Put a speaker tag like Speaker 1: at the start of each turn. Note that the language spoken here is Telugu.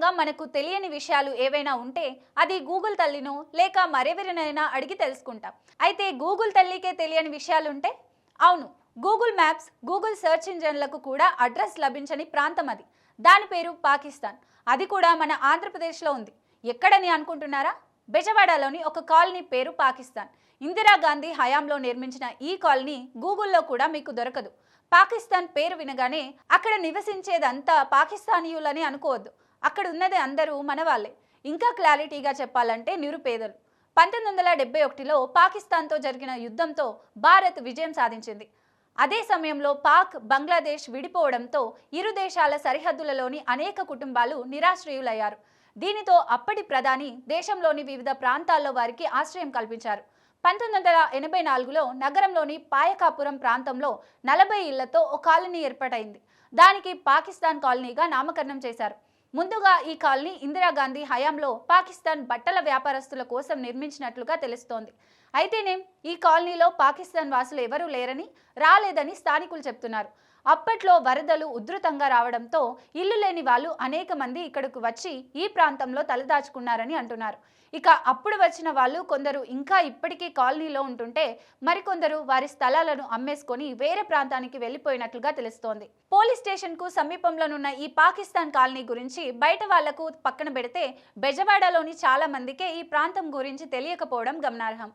Speaker 1: పరంగా మనకు తెలియని విషయాలు ఏవైనా ఉంటే అది గూగుల్ తల్లినో లేక మరెవరినైనా అడిగి తెలుసుకుంటాం. అయితే గూగుల్ తల్లికే తెలియని విషయాలుంటే? అవును గూగుల్ మ్యాప్స్ గూగుల్ సెర్చ్ ఇంజన్లకు కూడా అడ్రస్ లభించని ప్రాంతం అది. దాని పేరు పాకిస్తాన్. అది కూడా మన ఆంధ్రప్రదేశ్లో ఉంది. ఎక్కడని అనుకుంటున్నారా? బెజవాడలోని ఒక కాలనీ పేరు పాకిస్తాన్. ఇందిరాగాంధీ హయాంలో నిర్మించిన ఈ కాలనీ గూగుల్లో కూడా మీకు దొరకదు. పాకిస్తాన్ పేరు వినగానే అక్కడ నివసించేదంతా పాకిస్తానీయులని అనుకోవద్దు. అక్కడ ఉన్నది అందరూ మనవాళ్ళే. ఇంకా క్లారిటీగా చెప్పాలంటే నిరుపేదలు. పంతొమ్మిది వందల డెబ్బై ఒకటిలో పాకిస్తాన్తో జరిగిన యుద్ధంతో భారత్ విజయం సాధించింది. అదే సమయంలో పాక్ బంగ్లాదేశ్ విడిపోవడంతో ఇరు దేశాల సరిహద్దులలోని అనేక కుటుంబాలు నిరాశ్రయులయ్యారు. దీనితో అప్పటి ప్రధాని దేశంలోని వివిధ ప్రాంతాల్లో వారికి ఆశ్రయం కల్పించారు. పంతొమ్మిది వందల ఎనభై నాలుగులో నగరంలోని పాయకాపురం ప్రాంతంలో నలభై ఇళ్ళతో ఓ కాలనీ ఏర్పాటైంది. దానికి పాకిస్తాన్ కాలనీగా నామకరణం చేశారు. ముందుగా ఈ కాలనీ ఇందిరాగాంధీ హయాంలో పాకిస్తాన్ బట్టల వ్యాపారస్తుల కోసం నిర్మించినట్లుగా తెలుస్తోంది. అయితేనేం ఈ కాలనీలో పాకిస్తాన్ వాసులు ఎవరూ లేరని రాలేదని స్థానికులు చెప్తున్నారు. అప్పట్లో వరదలు ఉధృతంగా రావడంతో ఇల్లు లేని వాళ్ళు అనేక మంది ఇక్కడకు వచ్చి ఈ ప్రాంతంలో తలదాచుకున్నారని అంటున్నారు. ఇక అప్పుడు వచ్చిన వాళ్ళు కొందరు ఇంకా ఇప్పటికీ కాలనీలో ఉంటుంటే మరికొందరు వారి స్థలాలను అమ్మేసుకొని వేరే ప్రాంతానికి వెళ్ళిపోయినట్లుగా తెలుస్తోంది. పోలీస్ స్టేషన్కు సమీపంలోనున్న ఈ పాకిస్తాన్ కాలనీ గురించి బయట వాళ్ళకు పక్కన పెడితే బెజవాడలోని చాలా మందికే ఈ ప్రాంతం గురించి తెలియకపోవడం గమనార్హం.